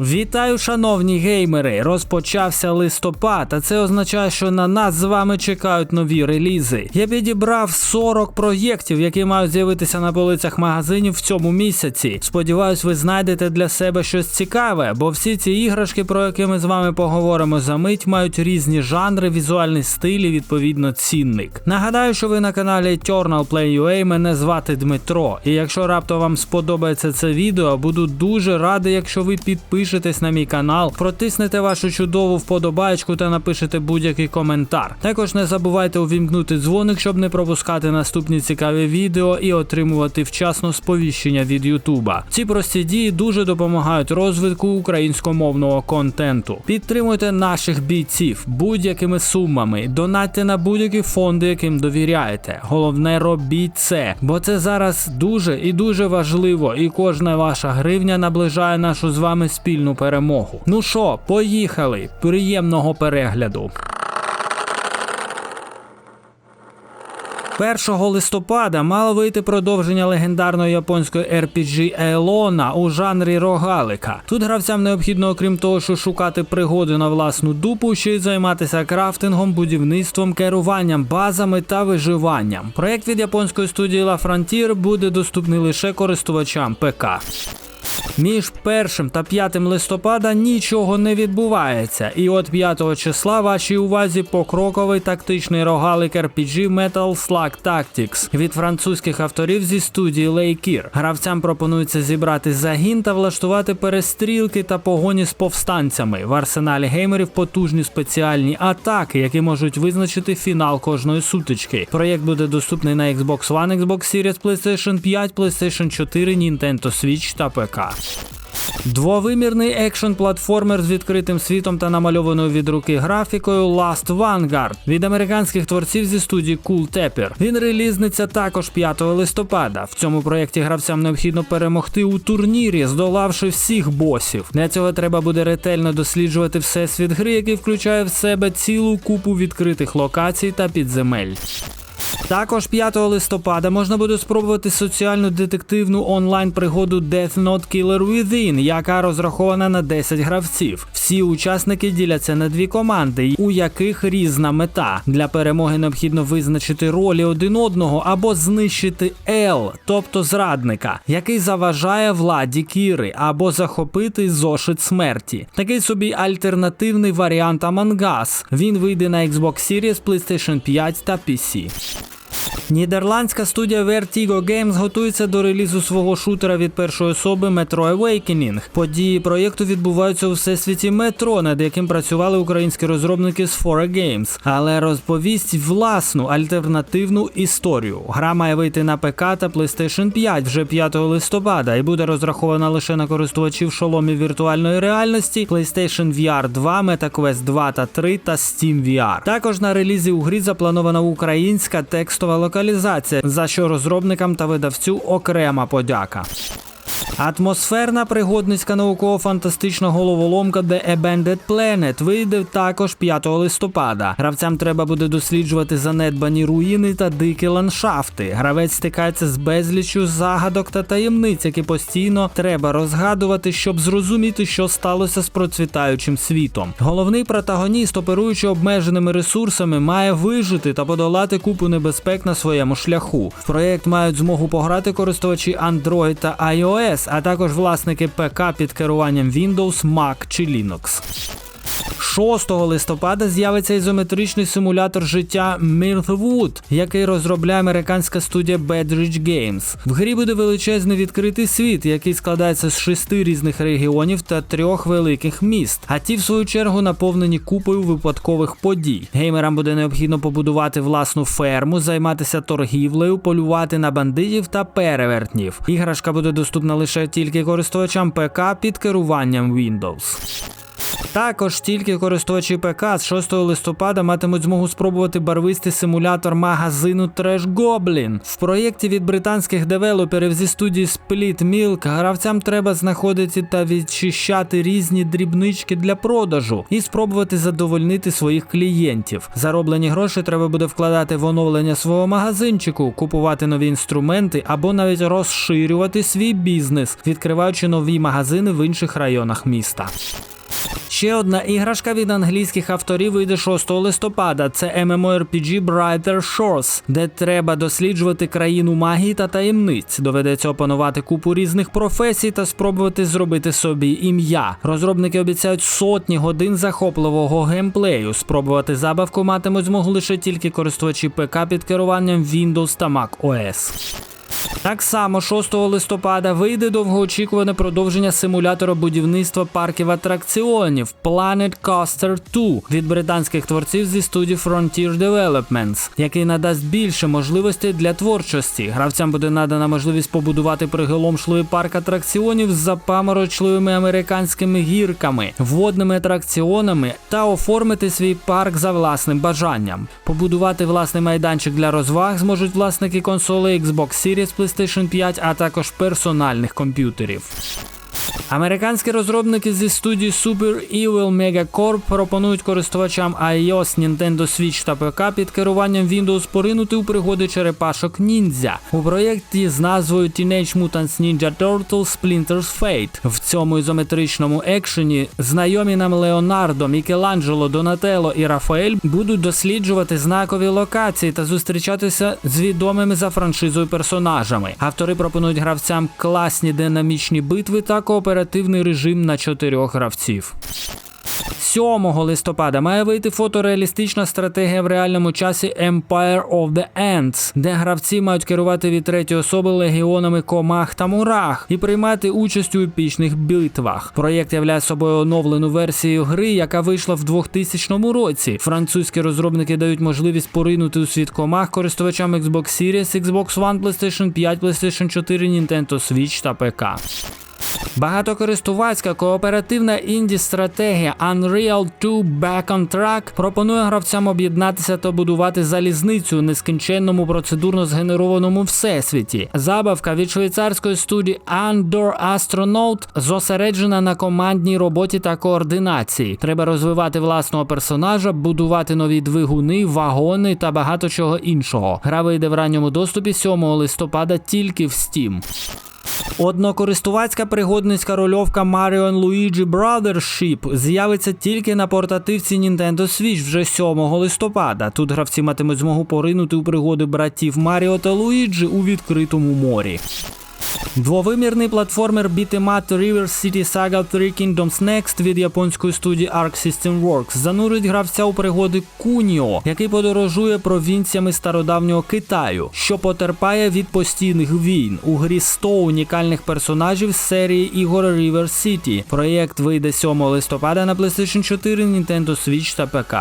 Вітаю, шановні геймери! Розпочався листопад, а це означає, що на нас з вами чекають нові релізи. Я підібрав 40 проєктів, які мають з'явитися на полицях магазинів в цьому місяці. Сподіваюсь, ви знайдете для себе щось цікаве, бо всі ці іграшки, про які ми з вами поговоримо за мить, мають різні жанри, візуальний стиль і відповідно цінник. Нагадаю, що ви на каналі Eternal Play UA, мене звати Дмитро. І якщо раптом вам сподобається це відео, буду дуже радий, якщо ви підпишетесь на мій канал, протиснете вашу чудову вподобайку та напишете будь-який коментар. Також не забувайте увімкнути дзвоник, щоб не пропускати наступні цікаві відео і отримувати вчасно сповіщення від Ютуба. Ці прості дії дуже допомагають розвитку українськомовного контенту. Підтримуйте наших бійців будь-якими сумами, донатьте на будь-які фонди, яким довіряєте. Головне робіть це, бо це зараз дуже і дуже важливо, і кожна ваша гривня наближає нашу з вами спільну перемогу. Ну що, поїхали! Приємного перегляду! 1 листопада мало вийти продовження легендарної японської RPG Елона у жанрі рогалика. Тут гравцям необхідно, окрім того, що шукати пригоди на власну дупу, ще й займатися крафтингом, будівництвом, керуванням базами та виживанням. Проект від японської студії La Frontier буде доступний лише користувачам ПК. Між 1 та 5 листопада нічого не відбувається, і от 5 числа вашій увазі покроковий тактичний рогалик RPG Metal Slug Tactics від французьких авторів зі студії Лейкір. Гравцям пропонується зібрати загін та влаштувати перестрілки та погоні з повстанцями. В арсеналі геймерів потужні спеціальні атаки, які можуть визначити фінал кожної сутички. Проєкт буде доступний на Xbox One, Xbox Series, PlayStation 5, PlayStation 4, Nintendo Switch та ПК. Двовимірний екшн платформер з відкритим світом та намальованою від руки графікою Last Vanguard від американських творців зі студії Cool Tepper. Він релізниться також 5 листопада. В цьому проєкті гравцям необхідно перемогти у турнірі, здолавши всіх босів. Для цього треба буде ретельно досліджувати всесвіт гри, який включає в себе цілу купу відкритих локацій та підземель. Також 5 листопада можна буде спробувати соціальну детективну онлайн пригоду Death Note Killer Within, яка розрахована на 10 гравців. Всі учасники діляться на дві команди, у яких різна мета. Для перемоги необхідно визначити ролі один одного або знищити L, тобто зрадника, який заважає владі Кіри, або захопити зошит смерті. Такий собі альтернативний варіант Among. Він вийде на Xbox Series, PlayStation 5 та PC. you Нідерландська студія Vertigo Games готується до релізу свого шутера від першої особи Metro Awakening. Події проєкту відбуваються у всесвіті метро, над яким працювали українські розробники з 4 Games, але розповість власну альтернативну історію. Гра має вийти на ПК та PlayStation 5 вже 5 листопада і буде розрахована лише на користувачів шоломів віртуальної реальності, PlayStation VR 2, MetaQuest 2 та 3 та Steam VR. Також на релізі у грі запланована українська текстова локалізація, за що розробникам та видавцю окрема подяка. Атмосферна пригодницька науково-фантастична головоломка The Abandoned Planet вийде також 5 листопада. Гравцям треба буде досліджувати занедбані руїни та дикі ландшафти. Гравець стикається з безліччю загадок та таємниць, які постійно треба розгадувати, щоб зрозуміти, що сталося з процвітаючим світом. Головний протагоніст, оперуючи обмеженими ресурсами, має вижити та подолати купу небезпек на своєму шляху. В проєкт мають змогу пограти користувачі Android та iOS, а також власники ПК під керуванням Windows, Mac чи Linux. 6 листопада з'явиться ізометричний симулятор життя Mirthwood, який розробляє американська студія Bedridge Games. В грі буде величезний відкритий світ, який складається з шести різних регіонів та трьох великих міст. А ті, в свою чергу, наповнені купою випадкових подій. Геймерам буде необхідно побудувати власну ферму, займатися торгівлею, полювати на бандитів та перевертнів. Іграшка буде доступна лише тільки користувачам ПК під керуванням Windows. Також тільки користувачі ПК з 6 листопада матимуть змогу спробувати барвистий симулятор магазину Trash Goblin. В проєкті від британських девелоперів зі студії Split Milk гравцям треба знаходити та відчищати різні дрібнички для продажу і спробувати задовольнити своїх клієнтів. Зароблені гроші треба буде вкладати в оновлення свого магазинчику, купувати нові інструменти або навіть розширювати свій бізнес, відкриваючи нові магазини в інших районах міста. Ще одна іграшка від англійських авторів вийде 6 листопада. Це MMORPG Brighter Shores, де треба досліджувати країну магії та таємниць. Доведеться опанувати купу різних професій та спробувати зробити собі ім'я. Розробники обіцяють сотні годин захопливого геймплею. Спробувати забавку матимуть змогу лише тільки користувачі ПК під керуванням Windows та Mac OS. Так само 6 листопада вийде довгоочікуване продовження симулятора будівництва парків атракціонів Planet Coaster 2 від британських творців зі студії Frontier Developments, який надасть більше можливостей для творчості. Гравцям буде надана можливість побудувати приголомшливий парк атракціонів з запаморочливими американськими гірками, водними атракціонами та оформити свій парк за власним бажанням. Побудувати власний майданчик для розваг зможуть власники консолей Xbox Series, PlayStation 5, а також персональних комп'ютерів. Американські розробники зі студії Super Evil Megacorp пропонують користувачам iOS, Nintendo Switch та ПК під керуванням Windows поринути у пригоди черепашок ніндзя у проєкті з назвою Teenage Mutants Ninja Turtles Splinter's Fate. В цьому ізометричному екшені знайомі нам Леонардо, Мікеланджело, Донателло і Рафаель будуть досліджувати знакові локації та зустрічатися з відомими за франшизою персонажами. Автори пропонують гравцям класні динамічні битви та кооперативний режим на чотирьох гравців. 7 листопада має вийти фотореалістична стратегія в реальному часі Empire of the Ants, де гравці мають керувати від третьої особи легіонами комах та мурах і приймати участь у епічних битвах. Проєкт являє собою оновлену версію гри, яка вийшла в 2000 році. Французькі розробники дають можливість поринути у світ комах користувачам Xbox Series, Xbox One, PlayStation 5, PlayStation 4, Nintendo Switch та ПК. Багатокористувацька кооперативна інді-стратегія Unreal 2 Back on Track пропонує гравцям об'єднатися та будувати залізницю у нескінченному процедурно згенерованому всесвіті. Забавка від швейцарської студії Andor Astronaut зосереджена на командній роботі та координації. Треба розвивати власного персонажа, будувати нові двигуни, вагони та багато чого іншого. Гра вийде в ранньому доступі 7 листопада тільки в Steam. Однокористувацька пригодницька рольовка Mario Luigi Brothership з'явиться тільки на портативці Nintendo Switch вже 7 листопада. Тут гравці матимуть змогу поринути у пригоди братів Маріо та Луїджі у відкритому морі. Двовимірний платформер Beat'em River City Saga 3 Kingdoms Next від японської студії Arc System Works занурить гравця у пригоди Куніо, який подорожує провінціями стародавнього Китаю, що потерпає від постійних війн. У грі 100 унікальних персонажів з серії ігор River City. Проєкт вийде 7 листопада на PlayStation 4, Nintendo Switch та ПК.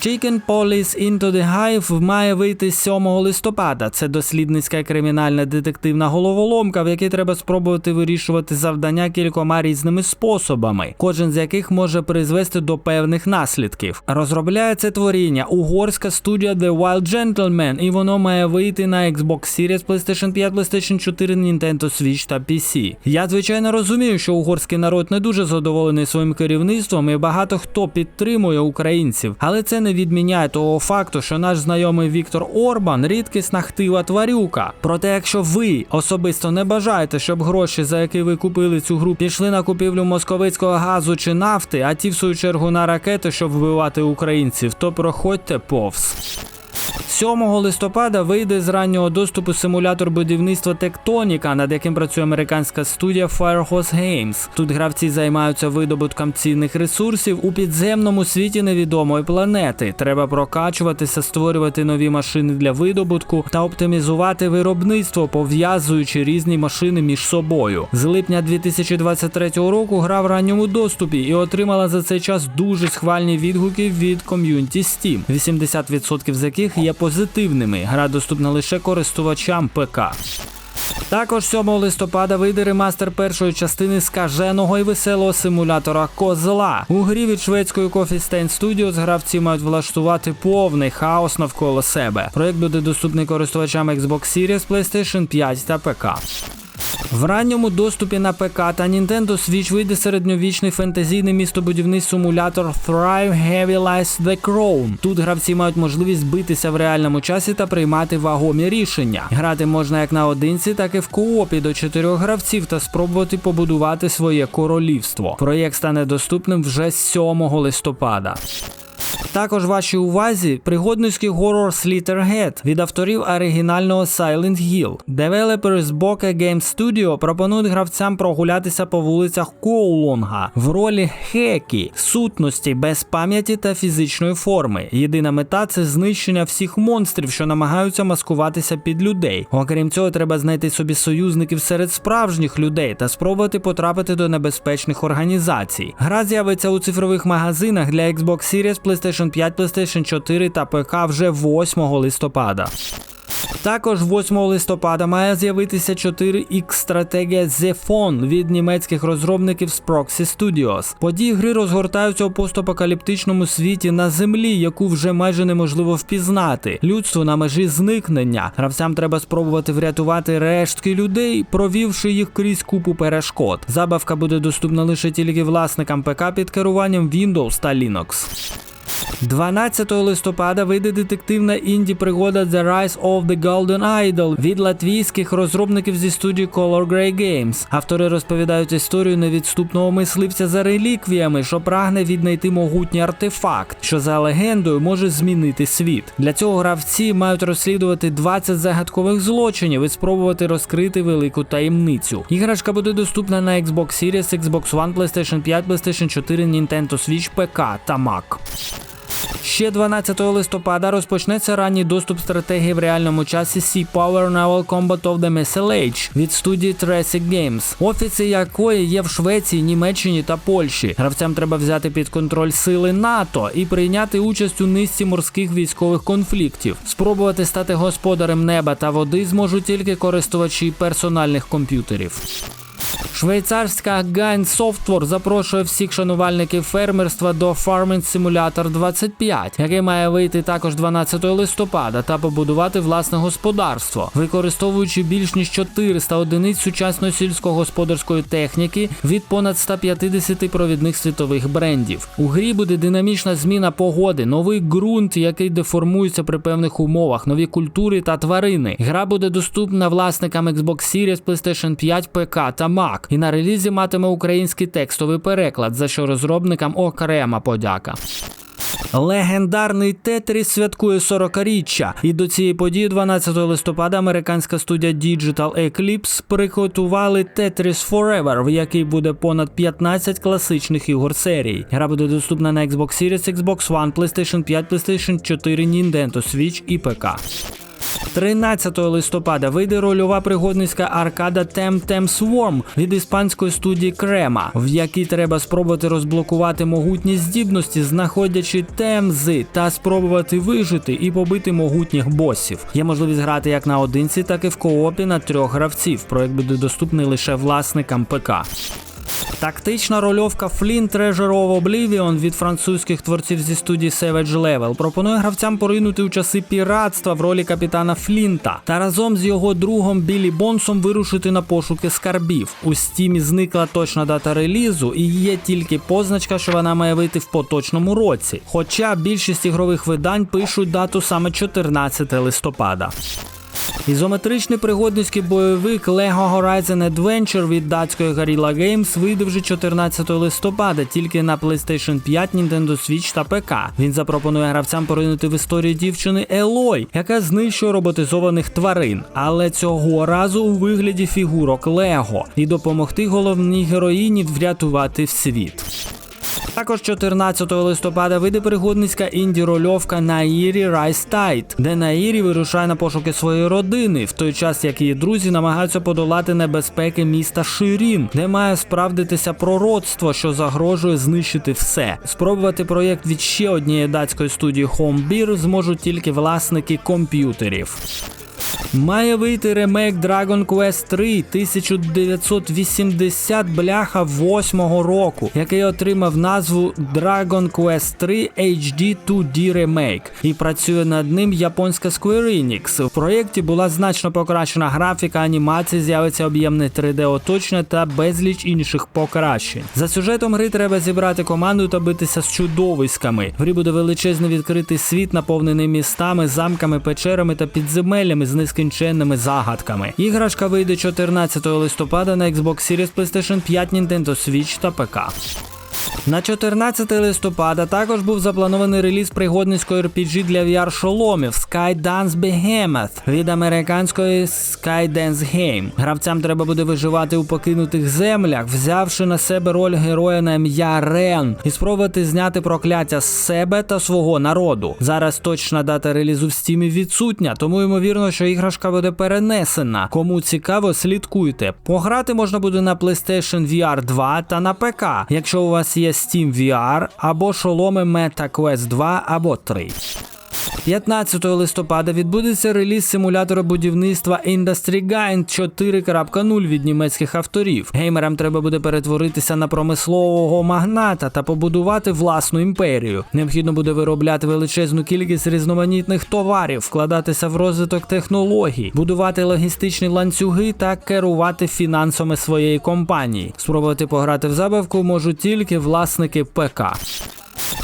Chicken Police Into the Hive має вийти 7 листопада. Це дослідницька кримінальна детективна головоломка, в якій треба спробувати вирішувати завдання кількома різними способами, кожен з яких може призвести до певних наслідків. Розробляє це творіння угорська студія The Wild Gentleman, і воно має вийти на Xbox Series, PlayStation 5, PlayStation 4, Nintendo Switch та PC. Я звичайно розумію, що угорський народ не дуже задоволений своїм керівництвом, і багато хто підтримує українців, але це не відміняє того факту, що наш знайомий Віктор Орбан рідкісна хтива тварюка. Проте, якщо ви особисто не бажаєте, щоб гроші, за які ви купили цю гру, пішли на купівлю московицького газу чи нафти, а ті в свою чергу на ракети, щоб вбивати українців, то проходьте повз. 7 листопада вийде з раннього доступу симулятор будівництва Тектоніка, над яким працює американська студія Firehose Games. Тут гравці займаються видобутком цінних ресурсів у підземному світі невідомої планети. Треба прокачуватися, створювати нові машини для видобутку та оптимізувати виробництво, пов'язуючи різні машини між собою. З липня 2023 року гра в ранньому доступі і отримала за цей час дуже схвальні відгуки від ком'юніті Steam, 80% з яких є позитивними. Гра доступна лише користувачам ПК. Також 7 листопада вийде ремастер першої частини скаженого і веселого симулятора Козла. У грі від шведської Coffee Stain Studios гравці мають влаштувати повний хаос навколо себе. Проект буде доступний користувачам Xbox Series, PlayStation 5 та ПК. В ранньому доступі на ПК та Nintendo Switch вийде середньовічний фентезійний містобудівний симулятор Thrive Heavy Lies The Crown. Тут гравці мають можливість битися в реальному часі та приймати вагомі рішення. Грати можна як наодинці, так і в коопі до чотирьох гравців та спробувати побудувати своє королівство. Проєкт стане доступним вже 7 листопада. Також вашій увазі пригодницький горор Slitterhead від авторів оригінального Silent Hill. Девелопери з Boca Game Studio пропонують гравцям прогулятися по вулицях Коулонга в ролі Хекі, сутності без пам'яті та фізичної форми. Єдина мета це знищення всіх монстрів, що намагаються маскуватися під людей. Окрім цього, треба знайти собі союзників серед справжніх людей та спробувати потрапити до небезпечних організацій. Гра з'явиться у цифрових магазинах для Xbox Series, PlayStation 5, PlayStation 4 та ПК вже 8 листопада. Також 8 листопада має з'явитися 4X стратегія The Phone від німецьких розробників з Proxy Studios. Події гри розгортаються у постапокаліптичному світі на землі, яку вже майже неможливо впізнати. Людство на межі зникнення. Гравцям треба спробувати врятувати рештки людей, провівши їх крізь купу перешкод. Забавка буде доступна лише тільки власникам ПК під керуванням Windows та Linux. 12 листопада вийде детективна інді пригода The Rise of the Golden Idol від латвійських розробників зі студії Color Grey Games. Автори розповідають історію невідступного мисливця за реліквіями, що прагне віднайти могутній артефакт, що за легендою може змінити світ. Для цього гравці мають розслідувати 20 загадкових злочинів і спробувати розкрити велику таємницю. Іграшка буде доступна на Xbox Series, Xbox One, PlayStation 5, PlayStation 4, Nintendo Switch, ПК та Mac. Ще 12 листопада розпочнеться ранній доступ стратегії в реальному часі Sea Power Naval Combat of the Missile від студії Tresic Games, офіси якої є в Швеції, Німеччині та Польщі. Гравцям треба взяти під контроль сили НАТО і прийняти участь у низці морських військових конфліктів. Спробувати стати господарем неба та води зможуть тільки користувачі персональних комп'ютерів. Швейцарська Gain Software запрошує всіх шанувальників фермерства до Farming Simulator 25, який має вийти також 12 листопада та побудувати власне господарство, використовуючи більш ніж 400 одиниць сучасної сільськогосподарської техніки від понад 150 провідних світових брендів. У грі буде динамічна зміна погоди, новий ґрунт, який деформується при певних умовах, нові культури та тварини. Гра буде доступна власникам Xbox Series, PlayStation 5, ПК та Mac. І на релізі матиме український текстовий переклад, за що розробникам окрема подяка. Легендарний Тетріс святкує 40-річчя, і до цієї події 12 листопада американська студія Digital Eclipse приготували Tetris Forever, в якій буде понад 15 класичних ігор серії. Гра буде доступна на Xbox Series, Xbox One, PlayStation 5, PlayStation 4, Nintendo Switch і ПК. 13 листопада вийде рольова пригодницька аркада Temtem Swarm від іспанської студії Крема, в якій треба спробувати розблокувати могутні здібності, знаходячи темзи та спробувати вижити і побити могутніх босів. Є можливість грати як наодинці, так і в коопі на трьох гравців. Проект буде доступний лише власникам ПК. Тактична рольовка Flint Treasure Oblivion від французьких творців зі студії Savage Level пропонує гравцям поринути у часи піратства в ролі капітана Флінта та разом з його другом Білі Бонсом вирушити на пошуки скарбів. У стімі зникла точна дата релізу, і є тільки позначка, що вона має вийти в поточному році. Хоча більшість ігрових видань пишуть дату саме 14 листопада. Ізометричний пригодницький бойовик Lego Horizon Adventure від датської Guerrilla Games вийде вже 14 листопада тільки на PlayStation 5, Nintendo Switch та ПК. Він запропонує гравцям поринути в історію дівчини Елой, яка знищує роботизованих тварин, але цього разу у вигляді фігурок Лего, і допомогти головній героїні врятувати світ. Також 14 листопада вийде пригодницька інді-рольовка Наїрі Райс Тайт, де Наїрі вирушає на пошуки своєї родини, в той час як її друзі намагаються подолати небезпеки міста Ширін, де має справдитися пророцтво, що загрожує знищити все. Спробувати проєкт від ще однієї датської студії Homebeer зможуть тільки власники комп'ютерів. Має вийти ремейк Dragon Quest 3 1980 бляха 8 року, який отримав назву Dragon Quest 3 HD 2D Remake і працює над ним японська Square Enix. В проєкті була значно покращена графіка, анімація, з'явиться об'ємне 3D оточення та безліч інших покращень. За сюжетом гри треба зібрати команду та битися з чудовиськами. В грі буде величезний відкритий світ, наповнений містами, замками, печерами та підземеллями з нескінченними загадками. Іграшка вийде 14 листопада на Xbox Series PlayStation 5, Nintendo Switch та ПК. На 14 листопада також був запланований реліз пригодницької RPG для VR-шоломів Skydance Behemoth від американської Skydance Game. Гравцям треба буде виживати у покинутих землях, взявши на себе роль героя на ім'я Рен і спробувати зняти прокляття з себе та свого народу. Зараз точна дата релізу в стімі відсутня, тому ймовірно, що іграшка буде перенесена. Кому цікаво, слідкуйте. Пограти можна буде на PlayStation VR 2 та на ПК, якщо у вас є Steam VR або шоломи Meta Quest 2 або 3. 15 листопада відбудеться реліз симулятора будівництва Industry Giant 4.0 від німецьких авторів. Геймерам треба буде перетворитися на промислового магната та побудувати власну імперію. Необхідно буде виробляти величезну кількість різноманітних товарів, вкладатися в розвиток технологій, будувати логістичні ланцюги та керувати фінансами своєї компанії. Спробувати пограти в забавку можуть тільки власники ПК.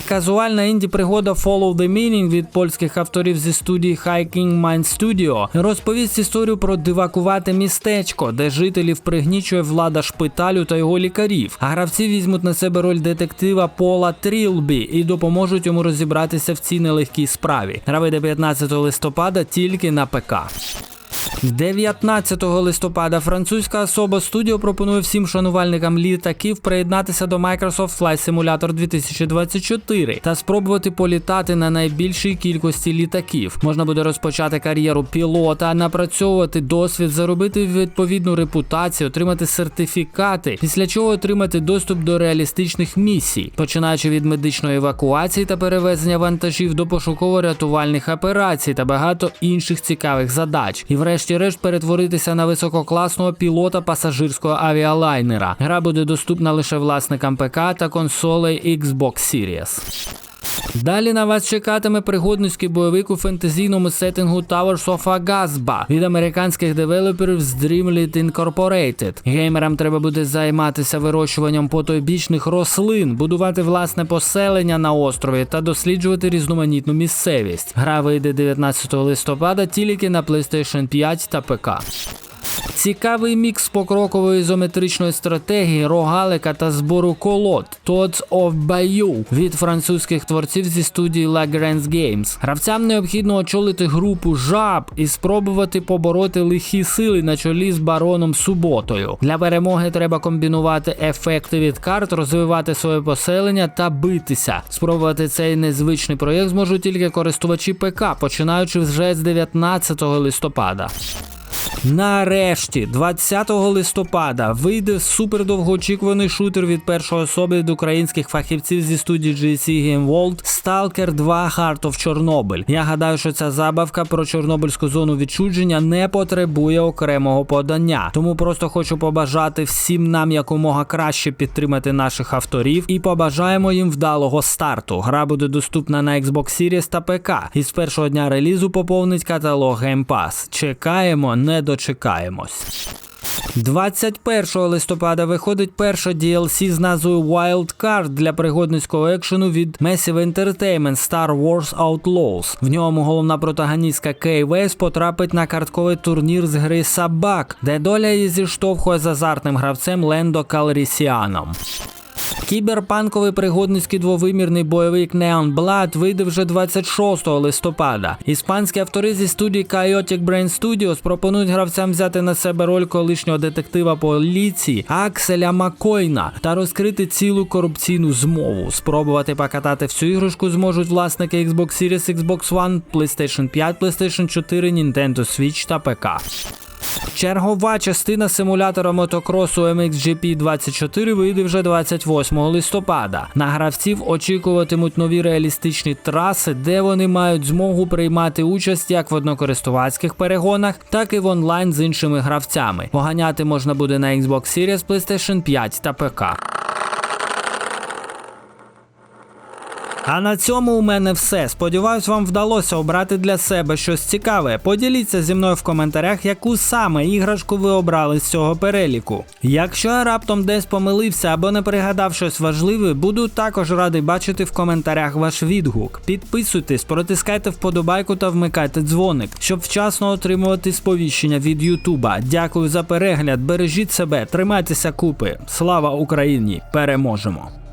Казуальна інді пригода Follow the Meaning від польських авторів зі студії Hiking Mind Studio розповість історію про дивакувате містечко, де жителів пригнічує влада шпиталю та його лікарів. А гравці візьмуть на себе роль детектива Пола Трілбі і допоможуть йому розібратися в цій нелегкій справі. Гра вийде 15 листопада тільки на ПК. 19 листопада французька особа студіо пропонує всім шанувальникам літаків приєднатися до Microsoft Flight Simulator 2024 та спробувати політати на найбільшій кількості літаків. Можна буде розпочати кар'єру пілота, напрацьовувати досвід, заробити відповідну репутацію, отримати сертифікати, після чого отримати доступ до реалістичних місій, починаючи від медичної евакуації та перевезення вантажів до пошуково-рятувальних операцій та багато інших цікавих задач. І врешті-решт перетворитися на висококласного пілота пасажирського авіалайнера. Гра буде доступна лише власникам ПК та консолей Xbox Series. Далі на вас чекатиме пригодницький бойовик у фентезійному сеттингу Towers of Agasba від американських девелоперів з Dreamlit Incorporated. Геймерам треба буде займатися вирощуванням потойбічних рослин, будувати власне поселення на острові та досліджувати різноманітну місцевість. Гра вийде 19 листопада тільки на PlayStation 5 та ПК. Цікавий мікс покрокової ізометричної стратегії, рогалика та збору колод Tots of Bayou від французьких творців зі студії Lagrange Games. Гравцям необхідно очолити групу жаб і спробувати побороти лихі сили на чолі з бароном Суботою. Для перемоги треба комбінувати ефекти від карт, розвивати своє поселення та битися. Спробувати цей незвичний проєкт зможуть тільки користувачі ПК, починаючи вже з 19 листопада. Нарешті, 20 листопада, вийде супердовгоочікуваний шутер від першої особи від українських фахівців зі студії GC Game World Stalker 2 Heart of Chernobyl. Я гадаю, що ця забавка про Чорнобильську зону відчудження не потребує окремого подання. Тому просто хочу побажати всім нам якомога краще підтримати наших авторів і побажаємо їм вдалого старту. Гра буде доступна на Xbox Series та ПК. І з першого дня релізу поповнить каталог Game Pass. Чекаємо, не дочекаємось. 21 листопада виходить перша DLC з назвою Wild Card для пригодницького екшену від Massive Entertainment Star Wars Outlaws. В ньому головна протагоністка Кей Вейс потрапить на картковий турнір з гри Собак, де доля її зіштовхує з азартним гравцем Лендо Калрісіаном. Кіберпанковий пригодницький двовимірний бойовик Neon Blood вийде вже 26 листопада. Іспанські автори зі студії Chaotic Brain Studios пропонують гравцям взяти на себе роль колишнього детектива поліції Акселя Маккойна та розкрити цілу корупційну змову. Спробувати покатати всю іграшку зможуть власники Xbox Series, Xbox One, PlayStation 5, PlayStation 4, Nintendo Switch та ПК. Чергова частина симулятора мотокросу MXGP 24 вийде вже 28 листопада. На гравців очікуватимуть нові реалістичні траси, де вони мають змогу приймати участь як в однокористувацьких перегонах, так і в онлайн з іншими гравцями. Поганяти можна буде на Xbox Series, PlayStation 5 та ПК. А на цьому у мене все. Сподіваюсь, вам вдалося обрати для себе щось цікаве. Поділіться зі мною в коментарях, яку саме іграшку ви обрали з цього переліку. Якщо я раптом десь помилився або не пригадав щось важливе, буду також радий бачити в коментарях ваш відгук. Підписуйтесь, протискайте вподобайку та вмикайте дзвоник, щоб вчасно отримувати сповіщення від Ютуба. Дякую за перегляд, бережіть себе, тримайтеся купи. Слава Україні! Переможемо!